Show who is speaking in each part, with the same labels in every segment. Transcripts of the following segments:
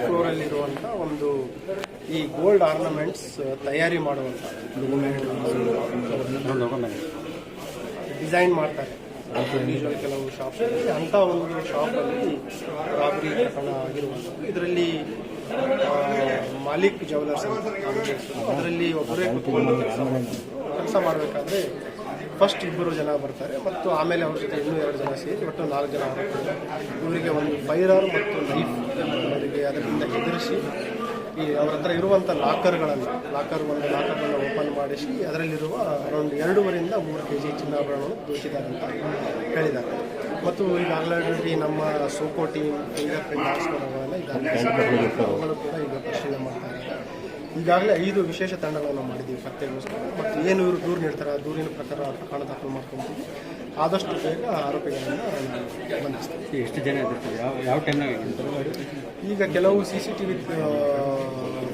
Speaker 1: First ಫ್ಲೋರಲ್ಲಿರುವಂಥ ಒಂದು ಈ gold ornaments ತಯಾರಿ ಮಾಡುವಂಥ ಡಿಸೈನ್ ಮಾಡ್ತಾರೆ. ಕೆಲವು ಶಾಪ್ ಅಂತ ಒಂದು ಶಾಪಲ್ಲಿ ರಾಬರಿ ಪ್ರಕರಣ ಆಗಿರುವಂಥದ್ದು ಇದರಲ್ಲಿ ಮಾಲಿಕ್ ನಾಮಕರಣ. ಅದರಲ್ಲಿ ಒಬ್ಬರೇ ಕುತ್ಕೊಂಡು ಕೆಲಸ ಮಾಡಬೇಕಾದ್ರೆ ಫಸ್ಟ್ ಇಬ್ಬರು ಜನ ಬರ್ತಾರೆ ಮತ್ತು ಆಮೇಲೆ ಅವ್ರ ಜೊತೆ ಇನ್ನೂ ಎರಡು ಜನ ಸೇರಿ ಒಟ್ಟು ನಾಲ್ಕು ಜನ ಇವರಿಗೆ ಒಂದು ಫೈರ್ ಮತ್ತು ನೈಫ್. ಅದರಿಂದ ಎದುರಿಸಿ ಈ ಅವ್ರ ಹತ್ರ ಇರುವಂಥ ಲಾಕರ್ಗಳನ್ನು ಲಾಕರ್ ಒಂದು ಲಾಕರ್ಗಳನ್ನು ಓಪನ್ ಮಾಡಿಸಿ ಅದರಲ್ಲಿರುವ ಅರೌಂಡ್ ಎರಡೂವರೆಯಿಂದ ಮೂರು ಕೆ ಜಿ ಚಿನ್ನಾಭರಣವನ್ನು ದೋಚಿದ್ದಾರೆ ಅಂತ ಹೇಳಿದ್ದಾರೆ. ಮತ್ತು ಈಗ ಆಲ್ರೆಡಿ ನಮ್ಮ ಸೋಕೋ ಟೀಮ್ ಫಿಂಗರ್ ಪ್ರಿಂಟ್ ಹಾಕ್ಸ್ಕೊಳ್ಳೋವೆಲ್ಲ ಇದ್ದಾರೆ ಅವುಗಳು ಕೂಡ ಈಗ ಪರಿಶೀಲನೆ ಮಾಡ್ತಾರೆ ಈಗಾಗಲೇ ಐದು ವಿಶೇಷ ತಂಡಗಳನ್ನು ಮಾಡಿದ್ದೀವಿ ಪತ್ತೆಗೋಸ್ಕರ ಮತ್ತು ಏನು ಇವರು ದೂರು ನೀಡ್ತಾರೆ ಆ ದೂರಿನ ಪ್ರಕಾರ ಪ್ರಕರಣ ದಾಖಲು ಮಾಡ್ಕೊಂತೀವಿ. ಆದಷ್ಟು ಬೇಗ ಆರೋಪಿಗಳನ್ನು ಬಂಧಿಸ್ತೀವಿ.
Speaker 2: ಎಷ್ಟು ಜನ ಯಾವ ಯಾವ ಟೈಮ್ನಾಗ
Speaker 1: ಈಗ ಕೆಲವು ಸಿ ಸಿ ಟಿ ವಿ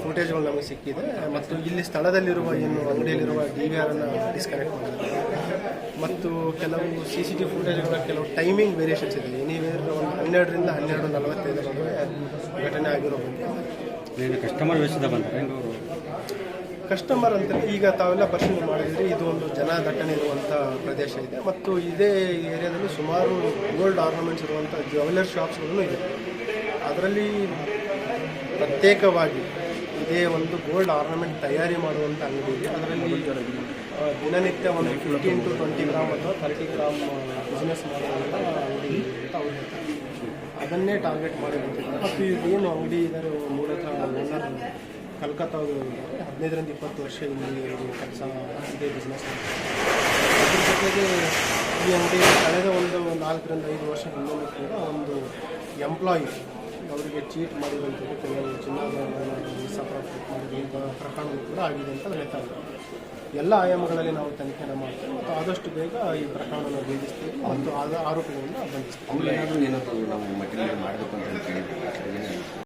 Speaker 1: ಫುಟೇಜ್ಗಳು ನಮಗೆ ಸಿಕ್ಕಿದೆ. ಮತ್ತು ಇಲ್ಲಿ ಸ್ಥಳದಲ್ಲಿರುವ ಏನು ಅಂಗಡಿಯಲ್ಲಿರುವ ಡಿ ವಿ ಆರನ್ನು ಡಿಸ್ಕನೆಕ್ಟ್ ಮಾಡಿದ್ದಾರೆ. ಮತ್ತು ಕೆಲವು ಸಿ ಸಿ ಟಿ ಫುಟೇಜ್ಗಳ ಕೆಲವು ಟೈಮಿಂಗ್ ವೇರಿಯೇಷನ್ಸ್ ಇದೆ. ಎನಿವೇರ್ ಒಂದು ಹನ್ನೆರಡರಿಂದ ಹನ್ನೆರಡು ನಲವತ್ತೈದರ ನಡುವೆ ಘಟನೆ ಆಗಿರೋದು
Speaker 2: ಏನು ಕಸ್ಟಮರ್ ವೇಷದ ಬಂದರೆ?
Speaker 1: ಕಸ್ಟಮರ್ ಅಂತ ಈಗ ತಾವೆಲ್ಲ ಪರಿಶೀಲನೆ ಮಾಡಿದರೆ, ಇದು ಒಂದು ಜನ ದಟ್ಟಣೆ ಇರುವಂಥ ಪ್ರದೇಶ ಇದೆ. ಮತ್ತು ಇದೇ ಏರಿಯಾದಲ್ಲಿ ಸುಮಾರು ಗೋಲ್ಡ್ ಆರ್ನಮೆಂಟ್ಸ್ ಇರುವಂಥ ಜ್ಯುವೆಲರ್ ಶಾಪ್ಸ್ಗಳೂ ಇದೆ. ಅದರಲ್ಲಿ ಪ್ರತ್ಯೇಕವಾಗಿ ಇದೇ ಒಂದು ಗೋಲ್ಡ್ ಆರ್ನಮೆಂಟ್ ತಯಾರಿ ಮಾಡುವಂಥ ಅಂಗಡಿ ಇದೆ. ಅದರಲ್ಲಿ ದಿನನಿತ್ಯ ಒಂದು ಫಿಫ್ಟೀನ್ ಟು ಟ್ವೆಂಟಿ ಗ್ರಾಮ್ ಅಥವಾ ಥರ್ಟಿ ಗ್ರಾಮ್ ಬಿಸ್ನೆಸ್ ಮಾಡುವಂಥ ಅಂಗಡಿ ಇದೆ ಅಂತ ಅವ್ರು ಹೇಳ್ತಾರೆ ಅದನ್ನೇ ಟಾರ್ಗೆಟ್ ಮಾಡಿ ಮತ್ತು ಏನು ಅಂಗಡಿ ಇದ್ದಾರೆ ಮೂಲತಃ ಓನರ್ ಹದಿನೈದರಿಂದ ಇಪ್ಪತ್ತು ವರ್ಷ ಇಲ್ಲಿ ಕೆಲಸ ಇದೆ ಬಿಸ್ನೆಸ್ ಅದ್ರ ಜೊತೆಗೆ ಈ ಅಂಗಡಿ ಕಳೆದ ಒಂದು ನಾಲ್ಕರಿಂದ ಐದು ವರ್ಷ ಹಿಂದೆ ಕೂಡ ಒಂದು ಎಂಪ್ಲಾಯಿ ಅವರಿಗೆ ಚೀಟ್ ಮಾಡಿರುವಂಥದ್ದು ಕೆಲವು ಚಿನ್ನದ ಮಿಸ್ಅಪ್ರಾಪ್ರೇಟ್ ಮಾಡಿರುವಂಥ ಪ್ರಕರಣಗಳು ಕೂಡ ಆಗಿದೆ ಅಂತ ಹೇಳ್ತಾ ಇದ್ದಾರೆ. ಎಲ್ಲ ಆಯಾಮಗಳಲ್ಲಿ ನಾವು ತನಿಖೆನ ಮಾಡ್ತೇವೆ. ಆದಷ್ಟು ಬೇಗ ಈ ಪ್ರಕರಣವನ್ನು ಭೇದಿಸ್ತೀವಿ ಮತ್ತು ಆದ ಆರೋಪಿಗಳನ್ನು ಬಂಧಿಸ್ತೀವಿ.
Speaker 3: ಏನಾದರೂ ಏನಾದರೂ ನಾವು ಮಟೀರಿಯಲ್ ಮಾಡಬೇಕು ಅಂತ ಹೇಳಿ